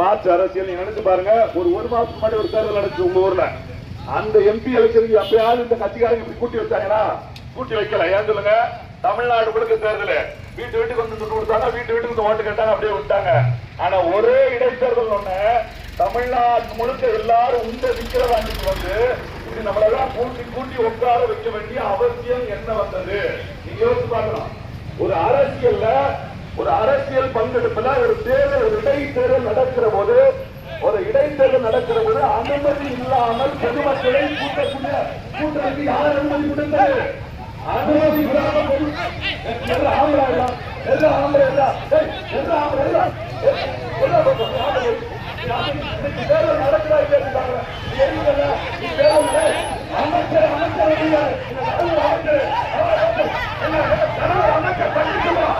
மாற்று அரசியல் நினைச்சு பாருங்க. ஒரு ஒரு மாசம் முன்னாடி ஒரு தேர்தல் நடந்துச்சு உங்க ஊர்ல. அந்த எம்பி எலெக்ஷனுக்கு எப்பயாவது இந்த கட்சிக்காரங்க இப்படி கூட்டி வச்சாங்கன்னா கூட்டி வைக்கல. ஏன் சொல்லுங்க? தமிழ்நாடு முழுக்க தேர்தல். வீட்டு வீட்டுக்கு வந்து துண்டு கொடுத்தாங்க வீட்டு வீட்டுக்கு வந்து ஓட்டு கேட்டாங்க அப்படியே விட்டாங்க ஆனா ஒரே இடைத்தேர்தல் ஒண்ணு தமிழ்நாடு முழுக்க எல்லாரும் உண்ட விக்கிரவாண்டிக்கு வந்து இது நம்மளெல்லாம் கூட்டி கூட்டி உட்கார வைக்க வேண்டிய அவசியம் என்ன வந்தது? நீங்க யோசிச்சு பார்க்கலாம். ஒரு அரசியல்ல ஒரு அரசியல் பங்கெடுப்புல ஒரு தேர்தல் ஒரு இடைத்தேர்தல் நடக்கிற போது ஒரு இடைத்தேர்தல் நடக்கிற போது அனுமதி இல்லாமல் பொதுமக்களை கூட்டக்கூடிய கூட்டத்துக்கு யார் அனுமதி கொடுத்தது அனுமதி இல்லாமல் பொது- எல்லாம் ஆம்பளை எல்லாம், எல்லாம் ஆம்பளை எல்லாம், எல்லாம் ஆம்பளை எல்லாம், தேர்தல் அமைச்சர் அமைச்சர் அமைச்சர், அமைச்சர்,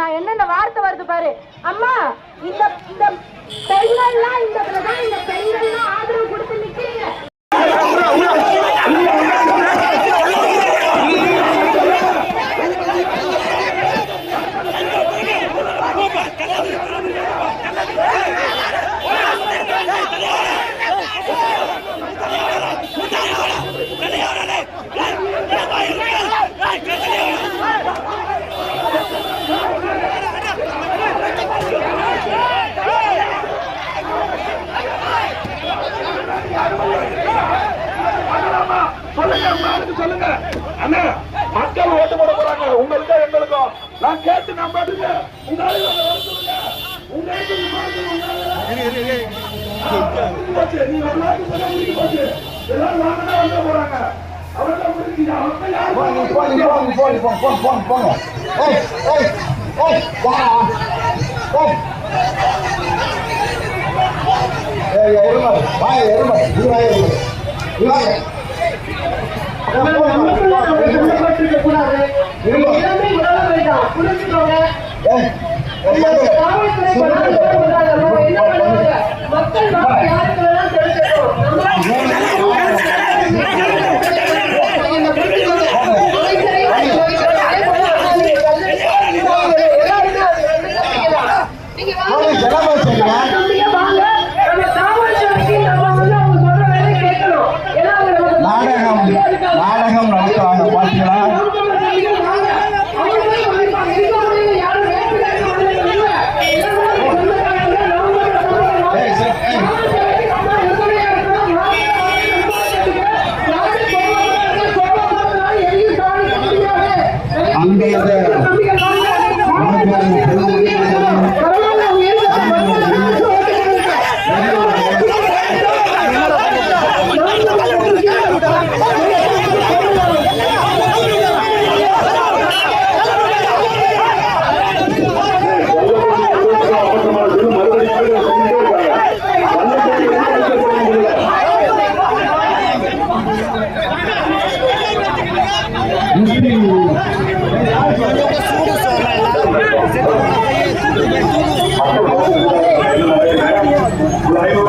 வருது என்னென்ன வார்த்தை வருது பாரு. அம்மா இந்த இந்த பெண்கள்லாம் இந்த இதுலதான் இந்த பெண்கள்லாம் ஆதரவு கொடுத்து நிக்கிறீங்க பண்ணலாமா? சொல்லுங்க உங்க ஆளுக்கு சொல்லுங்க அண்ணா மக்கள் ஓட்டு போட போறாங்க உங்களுக்கும் எங்களுக்கும் நான் கேட்டு நான் ஏய் எருமை எருமை இது வாய் மக்கள்